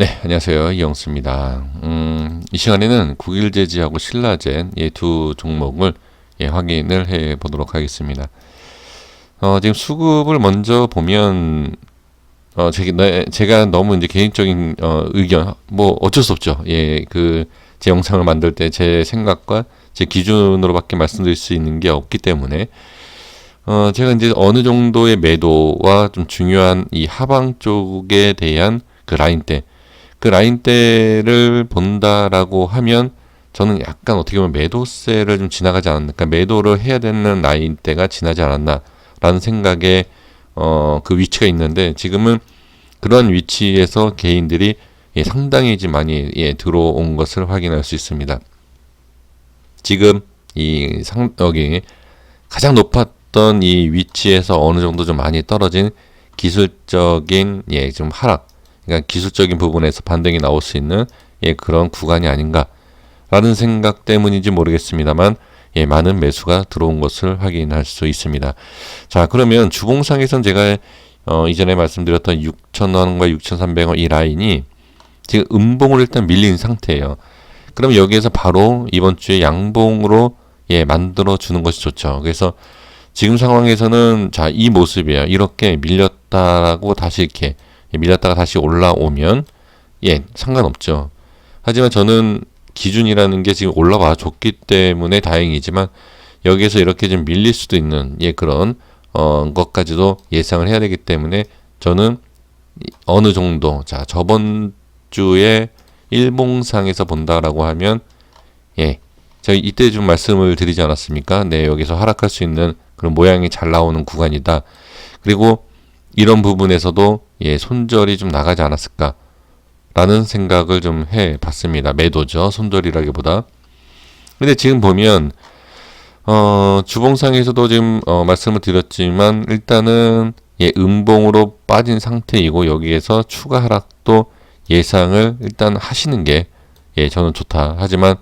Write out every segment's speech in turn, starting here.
네, 안녕하세요. 이영수입니다. 음, 이 시간에는 국일제지하고 신라젠 이 두 종목을 예, 확인을 해 보도록 하겠습니다. 어, 지금 수급을 먼저 보면 어, 제, 네, 제가 너무 이제 개인적인 어, 의견 뭐 어쩔 수 없죠. 예, 그 제 영상을 만들 때 제 생각과 제 기준으로밖에 말씀드릴 수 있는 게 없기 때문에 어, 제가 이제 어느 정도의 매도와 좀 중요한 이 하방 쪽에 대한 그 라인대 그 라인대를 본다라고 하면 저는 약간 어떻게 보면 매도세를 좀 지나가지 않았나, 그러니까 매도를 해야 되는 라인대가 지나지 않았나라는 생각에 어, 그 위치가 있는데 지금은 그런 위치에서 개인들이 예, 상당히 좀 많이 예, 들어온 것을 확인할 수 있습니다. 지금 이 상, 여기 가장 높았던 이 위치에서 어느 정도 좀 많이 떨어진 기술적인 예, 좀 하락, 그러니까 기술적인 부분에서 반등이 나올 수 있는 예, 그런 구간이 아닌가라는 생각 때문인지 모르겠습니다만 예, 많은 매수가 들어온 것을 확인할 수 있습니다. 자, 그러면 주봉상에선 제가 어, 이전에 말씀드렸던 6,000원과 6,300원 이 라인이 지금 음봉을 일단 밀린 상태예요. 그럼 여기에서 바로 이번 주에 양봉으로 예, 만들어 주는 것이 좋죠. 그래서 지금 상황에서는 자, 이 모습이에요. 이렇게 밀렸다라고 다시 이렇게 밀렸다가 다시 올라오면 예, 상관없죠. 하지만 저는 기준이라는 게 지금 올라와 줬기 때문에 다행이지만 여기에서 이렇게 좀 밀릴 수도 있는 예 그런 어 것까지도 예상을 해야 되기 때문에 저는 어느 정도 자 저번 주에 일봉상에서 본다라고 하면 예. 제가 이때 좀 말씀을 드리지 않았습니까? 네, 여기서 하락할 수 있는 그런 모양이 잘 나오는 구간이다. 그리고 이런 부분에서도 예, 손절이 좀 나가지 않았을까? 라는 생각을 좀 해 봤습니다. 매도죠. 손절이라기보다. 근데 지금 보면 어, 주봉상에서도 지금 어, 말씀을 드렸지만 일단은 예, 음봉으로 빠진 상태이고 여기에서 추가 하락도 예상을 일단 하시는 게 예, 저는 좋다. 하지만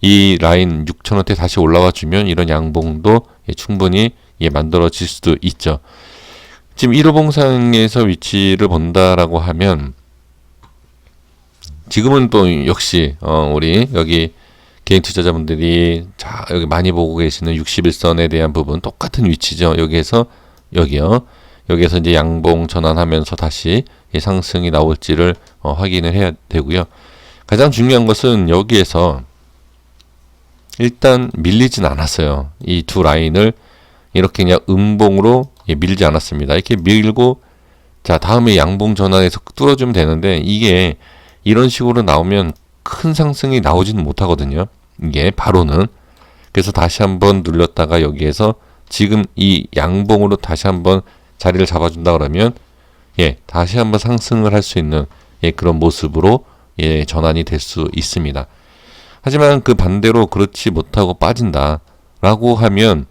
이 라인 6천원대 다시 올라와 주면 이런 양봉도 예, 충분히 예, 만들어질 수도 있죠. 지금 1호 봉상에서 위치를 본다라고 하면 지금은 또 역시 어, 우리 여기 개인 투자자분들이 자 여기 많이 보고 계시는 61선에 대한 부분 똑같은 위치죠. 여기에서 여기요. 여기에서 이제 양봉 전환하면서 다시 상승이 나올지를 어, 확인을 해야 되고요. 가장 중요한 것은 여기에서 일단 밀리진 않았어요. 이 두 라인을 이렇게 그냥 음봉으로 예, 밀지 않았습니다. 이렇게 밀고 자 다음에 양봉 전환해서 뚫어주면 되는데 이게 이런 식으로 나오면 큰 상승이 나오지는 못하거든요. 이게 바로는 그래서 다시 한번 눌렸다가 여기에서 지금 이 양봉으로 다시 한번 자리를 잡아준다 그러면 예 다시 한번 상승을 할 수 있는 예 그런 모습으로 예 전환이 될 수 있습니다. 하지만 그 반대로 그렇지 못하고 빠진다라고 하면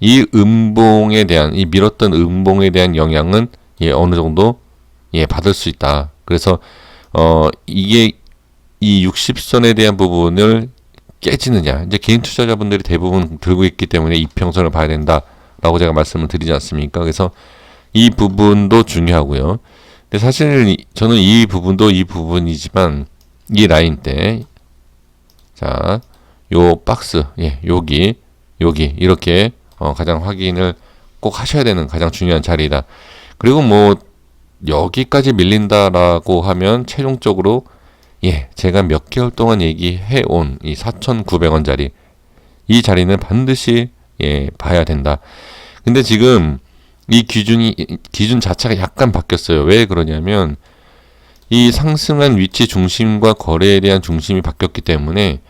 이 음봉에 대한 이 밀었던 음봉에 대한 영향은 예 어느 정도 예 받을 수 있다. 그래서 어 이게 이 60선에 대한 부분을 깨지느냐 이제 개인 투자자분들이 대부분 들고 있기 때문에 이평선을 봐야 된다라고 제가 말씀을 드리지 않습니까? 그래서 이 부분도 중요하고요. 근데 사실 저는 이 부분도 이 부분이지만 이 라인 때 자, 요 박스 예, 여기 여기 이렇게 어, 가장 확인을 꼭 하셔야 되는 가장 중요한 자리다. 그리고 뭐 여기까지 밀린다라고 하면 최종적으로 예, 제가 몇 개월 동안 얘기해 온 이 4,900원짜리 이 자리는 반드시 예, 봐야 된다. 근데 지금 이 기준이 기준 자체가 약간 바뀌었어요. 왜 그러냐면 이 상승한 위치 중심과 거래에 대한 중심이 바뀌었기 때문에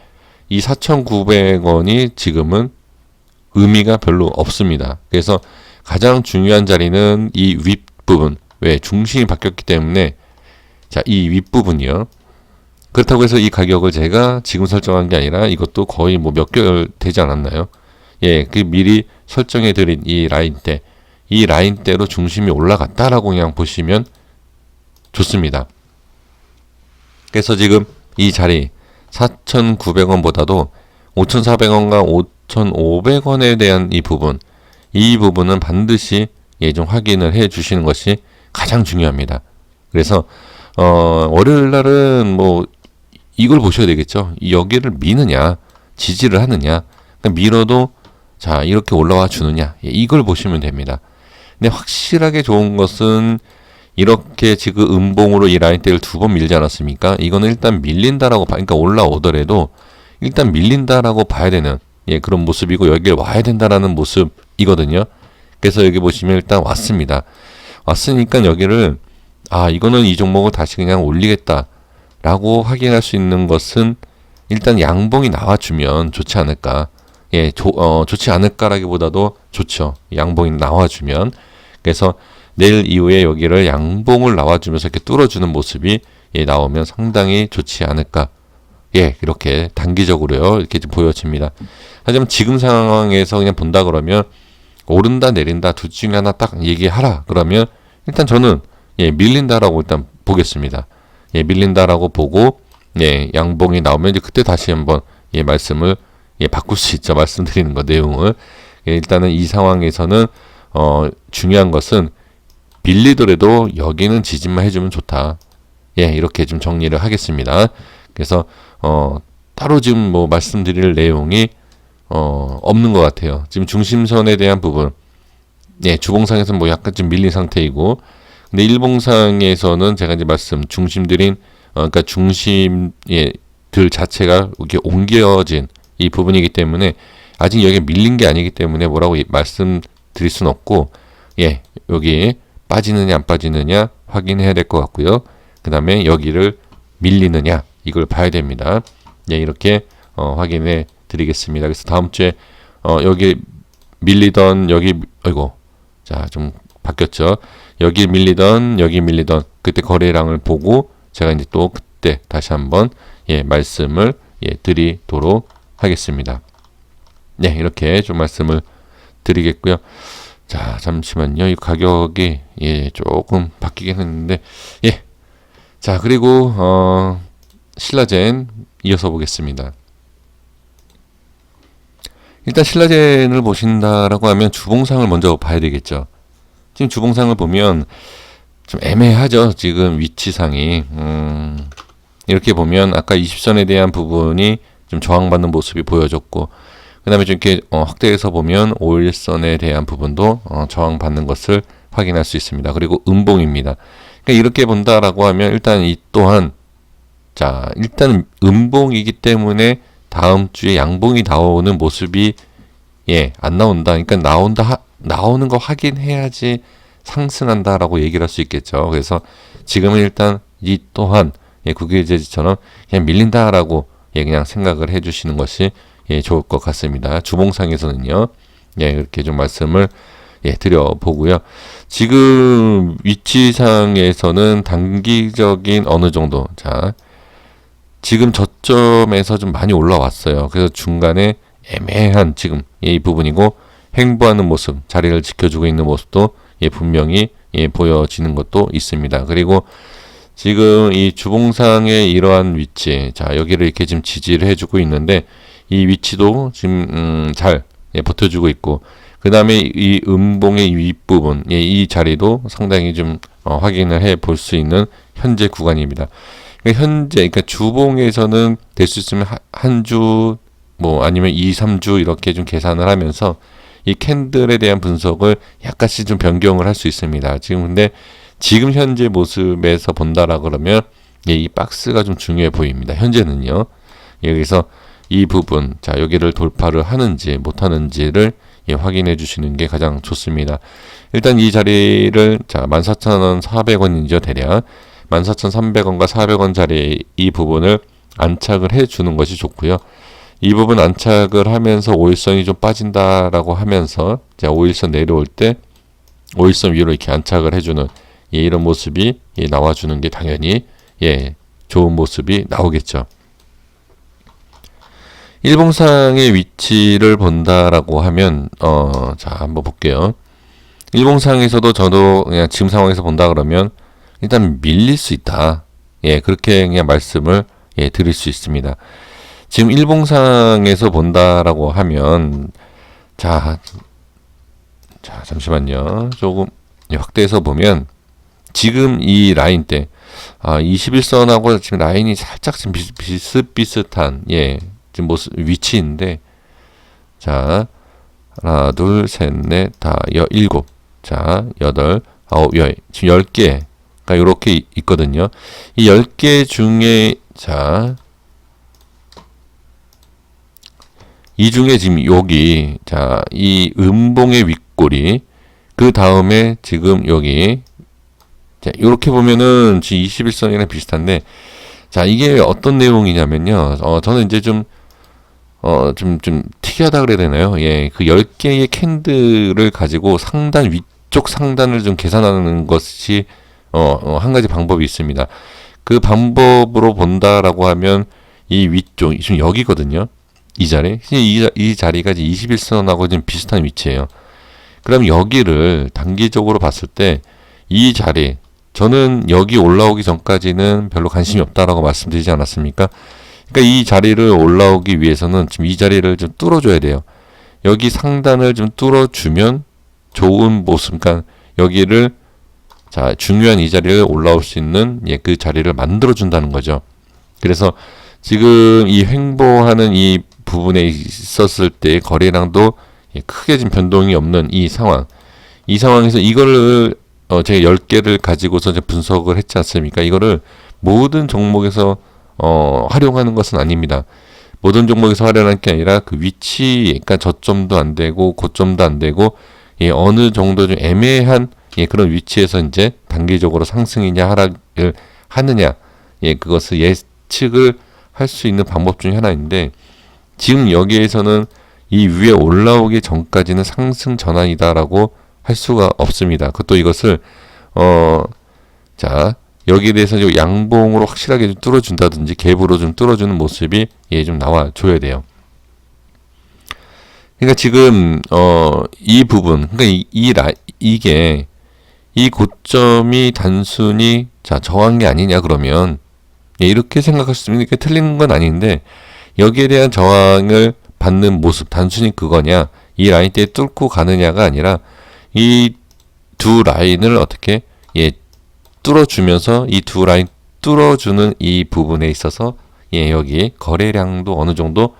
이 4,900원이 지금은 의미가 별로 없습니다. 그래서 가장 중요한 자리는 이 윗부분, 왜 중심이 바뀌었기 때문에 자, 이 윗부분이요. 그렇다고 해서 이 가격을 제가 지금 설정한 게 아니라 이것도 거의 뭐 몇 개월 되지 않았나요? 예, 그 미리 설정해 드린 이 라인대, 이 라인대로 중심이 올라갔다라고 그냥 보시면 좋습니다. 그래서 지금 이 자리 4,900원보다도 5,400원과 5,500원에 대한 이 부분, 이 부분은 반드시 예, 좀 확인을 해 주시는 것이 가장 중요합니다. 그래서 어, 월요일 날은 뭐 이걸 보셔야 되겠죠. 이 여기를 미느냐, 지지를 하느냐. 그러니까 밀어도 자, 이렇게 올라와 주느냐. 예, 이걸 보시면 됩니다. 근데 확실하게 좋은 것은 이렇게 지금 음봉으로 이 라인대를 두 번 밀지 않았습니까? 이거는 일단 밀린다라고 봐, 그러니까 올라오더라도 일단 밀린다라고 봐야 되는 예, 그런 모습이고 여기를 와야 된다라는 모습이거든요. 그래서 여기 보시면 일단 왔습니다. 왔으니까 여기를 아, 이거는 이 종목을 다시 그냥 올리겠다라고 확인할 수 있는 것은 일단 양봉이 나와주면 좋지 않을까. 예, 조, 어, 좋지 않을까라기보다도 좋죠. 양봉이 나와주면. 그래서 내일 이후에 여기를 양봉을 나와주면서 이렇게 뚫어주는 모습이 예, 나오면 상당히 좋지 않을까. 예, 이렇게 단기적으로요. 이렇게 좀 보여집니다. 하지만 지금 상황에서 그냥 본다 그러면 오른다 내린다 둘 중에 하나 딱 얘기하라 그러면 일단 저는 예, 밀린다라고 일단 보겠습니다. 예, 밀린다라고 보고 예, 양봉이 나오면 이제 그때 다시 한번 예, 말씀을 예, 바꿀 수 있죠. 말씀드리는 거 내용을. 예, 일단은 이 상황에서는 어, 중요한 것은 빌리더라도 여기는 지지만 해주면 좋다. 예, 이렇게 좀 정리를 하겠습니다. 그래서 어, 따로 지금 뭐 말씀드릴 내용이 어, 없는 것 같아요. 지금 중심선에 대한 부분, 예, 주봉상에서는 뭐 약간 좀 밀린 상태이고, 근데 일봉상에서는 제가 이제 말씀 중심들인 어, 그러니까 중심 예들 자체가 이렇게 옮겨진 이 부분이기 때문에 아직 여기 밀린 게 아니기 때문에 뭐라고 말씀드릴 수는 없고, 예, 여기 빠지느냐 안 빠지느냐 확인해야 될 것 같고요. 그 다음에 여기를 밀리느냐 이걸 봐야 됩니다. 예, 이렇게 어, 확인해 드리겠습니다. 그래서 다음 주에 어, 여기 밀리던 여기 아이고 자 좀 바뀌었죠. 여기 밀리던 여기 밀리던 그때 거래량을 보고 제가 이제 또 그때 다시 한번 예 말씀을 예 드리도록 하겠습니다. 네 이렇게 좀 말씀을 드리겠고요. 자 잠시만요. 이 가격이 예 조금 바뀌긴 했는데 예. 자 그리고 어 신라젠 이어서 보겠습니다. 일단 신라젠을 보신다라고 하면 주봉상을 먼저 봐야 되겠죠. 지금 주봉상을 보면 좀 애매하죠. 지금 위치상이. 음, 이렇게 보면 아까 20선에 대한 부분이 좀 저항받는 모습이 보여졌고 그 다음에 좀 이렇게 어, 확대해서 보면 5일선에 대한 부분도 어, 저항받는 것을 확인할 수 있습니다. 그리고 음봉입니다. 그러니까 이렇게 본다라고 하면 일단 이 또한 자 일단 음봉이기 때문에 다음 주에 양봉이 나오는 모습이 예, 안 나온다. 그러니까 나온다 하, 나오는 거 확인해야지 상승한다라고 얘기를 할 수 있겠죠. 그래서 지금은 일단 이 또한 예, 국유제지처럼 그냥 밀린다라고 예, 그냥 생각을 해 주시는 것이 예, 좋을 것 같습니다. 주봉상에서는요. 예, 이렇게 좀 말씀을 예, 드려보고요. 지금 위치상에서는 단기적인 어느 정도, 자, 지금 저점에서 좀 많이 올라왔어요. 그래서 중간에 애매한 지금 이 부분이고 횡보하는 모습, 자리를 지켜주고 있는 모습도 예, 분명히 예, 보여지는 것도 있습니다. 그리고 지금 이 주봉상의 이러한 위치, 자 여기를 이렇게 지금 지지를 해주고 있는데 이 위치도 지금 음, 잘 예, 버텨주고 있고 그 다음에 이 음봉의 윗부분, 예, 이 자리도 상당히 좀 어, 확인을 해 볼 수 있는 현재 구간입니다. 그러니까 현재 그러니까 주봉에서는 될 수 있으면 한 주 뭐 아니면 2, 3주 이렇게 좀 계산을 하면서 이 캔들에 대한 분석을 약간씩 좀 변경을 할 수 있습니다. 지금 근데 지금 현재 모습에서 본다라 그러면 예, 이 박스가 좀 중요해 보입니다. 현재는요. 여기서 이 부분 자 여기를 돌파를 하는지 못하는지를 예, 확인해 주시는 게 가장 좋습니다. 일단 이 자리를 자 14,400원이죠 대략 14,300원과 400원짜리 이 부분을 안착을 해 주는 것이 좋고요. 이 부분 안착을 하면서 오일선이 좀 빠진다라고 하면서 자 오일선 내려올 때 오일선 위로 이렇게 안착을 해주는 예, 이런 모습이 예, 나와주는 게 당연히 예 좋은 모습이 나오겠죠. 일봉상의 위치를 본다라고 하면 어 자 한번 볼게요. 일봉상에서도 저도 그냥 지금 상황에서 본다 그러면 일단 밀릴 수 있다. 예, 그렇게 그냥 말씀을 예, 드릴 수 있습니다. 지금 일봉상에서 본다라고 하면 자, 자 잠시만요. 조금 확대해서 보면 지금 이 라인 때 아, 21선하고 지금 라인이 살짝 지금 비슷, 비슷비슷한, 예, 지금 모습, 위치인데, 자, 하나, 둘, 셋, 넷, 다, 여, 일곱. 자, 여덟, 아홉, 열. 지금 열 개 가 요렇게 이- 있거든요. 이열개 중에, 자, 이 중에 지금 여기, 자, 이 음봉의 윗꼬리, 그 다음에 지금 여기, 자, 요렇게 보면은 지금 21선이랑 비슷한데, 자, 이게 어떤 내용이냐면요. 어, 저는 이제 좀, 어, 좀, 좀 특이하다 그래야 되나요? 예, 그 10개의 캔들을 가지고 상단, 위쪽 상단을 좀 계산하는 것이, 어, 어, 한 가지 방법이 있습니다. 그 방법으로 본다라고 하면, 이 위쪽, 지금 여기거든요. 이 자리. 이, 자- 이 자리가 이제 21선하고 좀 비슷한 위치예요. 그럼 여기를 단기적으로 봤을 때, 이 자리, 저는 여기 올라오기 전까지는 별로 관심이 없다라고 말씀드리지 않았습니까? 그러니까 이 자리를 올라오기 위해서는 지금 이 자리를 좀 뚫어줘야 돼요. 여기 상단을 좀 뚫어주면 좋은 모습, 그러니까 여기를 자 중요한 이 자리를 올라올 수 있는 예, 그 자리를 만들어 준다는 거죠. 그래서 지금 이 횡보하는 이 부분에 있었을 때 거래량도 예, 크게 지금 변동이 없는 이 상황. 이 상황에서 이거를 어, 제가 10개를 가지고서 이제 분석을 했지 않습니까? 이거를 모든 종목에서 어, 활용하는 것은 아닙니다. 모든 종목에서 활용하는 게 아니라 그 위치, 그러니까 저점도 안 되고 고점도 안 되고 예, 어느 정도 좀 애매한 예, 그런 위치에서 이제 단기적으로 상승이냐 하락을 하느냐 예, 그것을 예측을 할 수 있는 방법 중에 하나인데 지금 여기에서는 이 위에 올라오기 전까지는 상승 전환이다라고 할 수가 없습니다. 그것도 이것을 어, 자 여기에 대해서 좀 양봉으로 확실하게 좀 뚫어준다든지 갭으로 좀 뚫어주는 모습이 예 좀 나와 줘야 돼요. 그러니까 지금 어 이 부분 그러니까 이, 이 라, 이게 이 고점이 단순히 자 저항이 아니냐 그러면 예, 이렇게 생각할 수 있는 게 틀린 건 아닌데 여기에 대한 저항을 받는 모습 단순히 그거냐 이 라인대에 뚫고 가느냐가 아니라 이 두 라인을 어떻게 예 뚫어주면서 이 두 라인 뚫어주는 이 부분에 있어서 예 여기 거래량도 어느 정도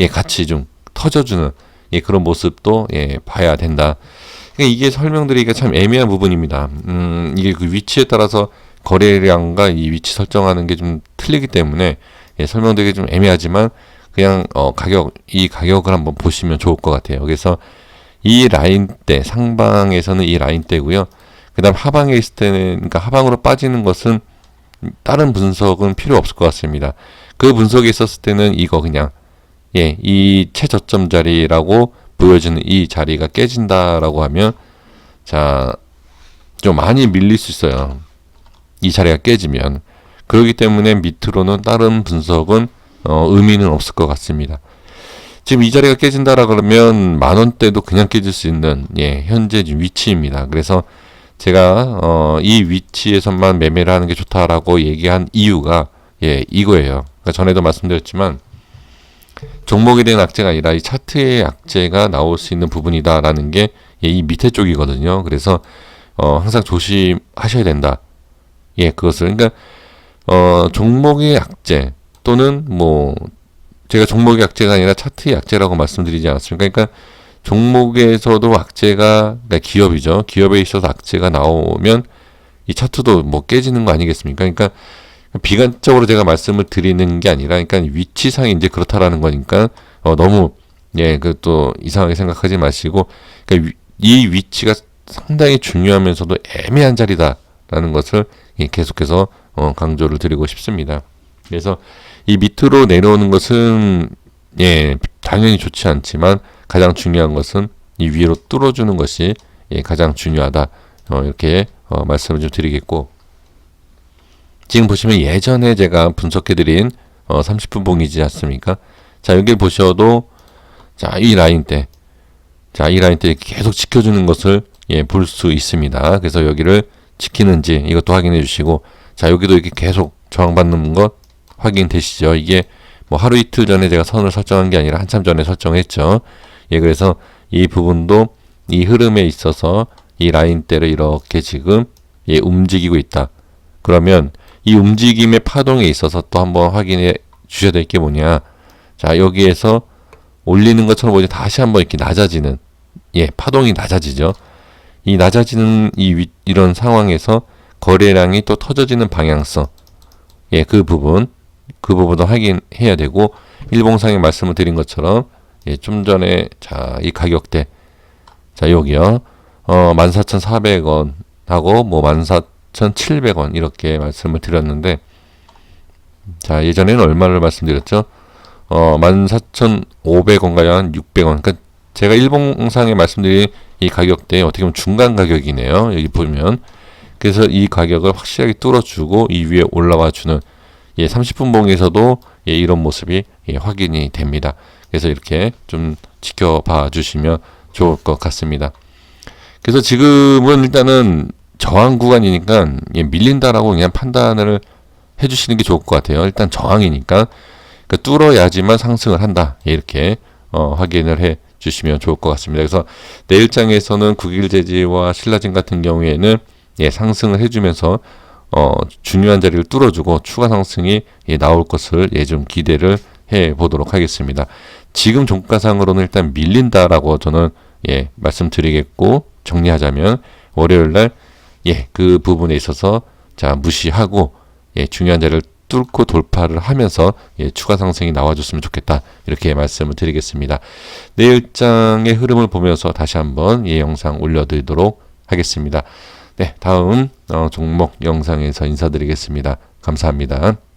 예 같이 좀 터져주는 예 그런 모습도 예 봐야 된다. 그러니까 이게 설명드리기가 참 애매한 부분입니다. 음 이게 그 위치에 따라서 거래량과 이 위치 설정하는 게 좀 틀리기 때문에 예, 설명드리기 좀 애매하지만 그냥 어 가격 이 가격을 한번 보시면 좋을 것 같아요. 그래서 이 라인대 상방에서는 이 라인대고요. 그다음 하방에 있을 때는 그러니까 하방으로 빠지는 것은 다른 분석은 필요 없을 것 같습니다. 그 분석에 있었을 때는 이거 그냥 예, 이 최저점 자리라고 보여지는 이 자리가 깨진다라고 하면 자, 좀 많이 밀릴 수 있어요. 이 자리가 깨지면 그렇기 때문에 밑으로는 다른 분석은 어, 의미는 없을 것 같습니다. 지금 이 자리가 깨진다라 그러면 만 원대도 그냥 깨질 수 있는 예, 현재 위치입니다. 그래서 제가 어, 이 위치에서만 매매를 하는 게 좋다라고 얘기한 이유가 예, 이거예요. 그러니까 전에도 말씀드렸지만 종목에 대한 악재가 아니라 이 차트의 악재가 나올 수 있는 부분이다라는 게 이 밑에 쪽이거든요. 그래서 어, 항상 조심하셔야 된다. 예, 그것을 그러니까 어, 종목의 악재 또는 뭐 제가 종목의 악재가 아니라 차트의 악재라고 말씀드리지 않았습니까? 그러니까 종목에서도 악재가 그러니까 기업이죠. 기업에 있어서 악재가 나오면 이 차트도 뭐 깨지는 거 아니겠습니까? 그러니까 비관적으로 제가 말씀을 드리는 게 아니라 그러니까 위치상이 이제 그렇다라는 거니까 어, 너무 예, 그 또 이상하게 생각하지 마시고 그러니까 위, 이 위치가 상당히 중요하면서도 애매한 자리다라는 것을 예, 계속해서 어, 강조를 드리고 싶습니다. 그래서 이 밑으로 내려오는 것은 예, 당연히 좋지 않지만 가장 중요한 것은 이 위로 뚫어주는 것이 예, 가장 중요하다. 어, 이렇게 어, 말씀을 좀 드리겠고 지금 보시면 예전에 제가 분석해드린 어, 30분 봉이지 않습니까? 자 여기 보셔도 자 이 라인 때, 자 이 라인 때 계속 지켜주는 것을 예, 볼 수 있습니다. 그래서 여기를 지키는지 이것도 확인해 주시고 자 여기도 이렇게 계속 저항받는 것 확인되시죠? 이게 뭐 하루 이틀 전에 제가 선을 설정한 게 아니라 한참 전에 설정했죠. 예, 그래서 이 부분도 이 흐름에 있어서 이 라인대를 이렇게 지금 예, 움직이고 있다. 그러면 이 움직임의 파동에 있어서 또 한번 확인해 주셔야 될 게 뭐냐. 자, 여기에서 올리는 것처럼 보이지 다시 한번 이렇게 낮아지는 예, 파동이 낮아지죠. 이 낮아지는 이 위- 이런 상황에서 거래량이 또 터져지는 방향성 예, 그 부분 그 부분도 확인해야 되고 일봉상에 말씀을 드린 것처럼 예, 좀 전에 자, 이 가격대 자, 여기요. 어, 14,400원 하고 뭐 14,700원 이렇게 말씀을 드렸는데 자, 예전에는 얼마를 말씀드렸죠? 어, 14,500원가요? 한 600원. 그러니까 제가 일봉상에 말씀드린 이 가격대 어떻게 보면 중간 가격이네요. 여기 보면. 그래서 이 가격을 확실하게 뚫어주고 이 위에 올라와 주는 예, 30분 봉에서도 예, 이런 모습이 예, 확인이 됩니다. 그래서 이렇게 좀 지켜봐 주시면 좋을 것 같습니다. 그래서 지금은 일단은 저항 구간이니까 예, 밀린다라고 그냥 판단을 해주시는 게 좋을 것 같아요. 일단 저항이니까 그 뚫어야지만 상승을 한다. 예, 이렇게 어, 확인을 해 주시면 좋을 것 같습니다. 그래서 내일장에서는 국일제지와 신라진 같은 경우에는 예, 상승을 해주면서 어, 중요한 자리를 뚫어주고 추가 상승이 예, 나올 것을 예, 좀 기대를 해 보도록 하겠습니다. 지금 종가상으로는 일단 밀린다라고 저는 예, 말씀드리겠고 정리하자면 월요일 날 예, 그 부분에 있어서 자, 무시하고 예, 중요한 자리를 뚫고 돌파를 하면서 예, 추가 상승이 나와줬으면 좋겠다 이렇게 말씀을 드리겠습니다. 내일장의 흐름을 보면서 다시 한번 예, 영상 올려드리도록 하겠습니다. 네, 다음 어, 종목 영상에서 인사드리겠습니다. 감사합니다.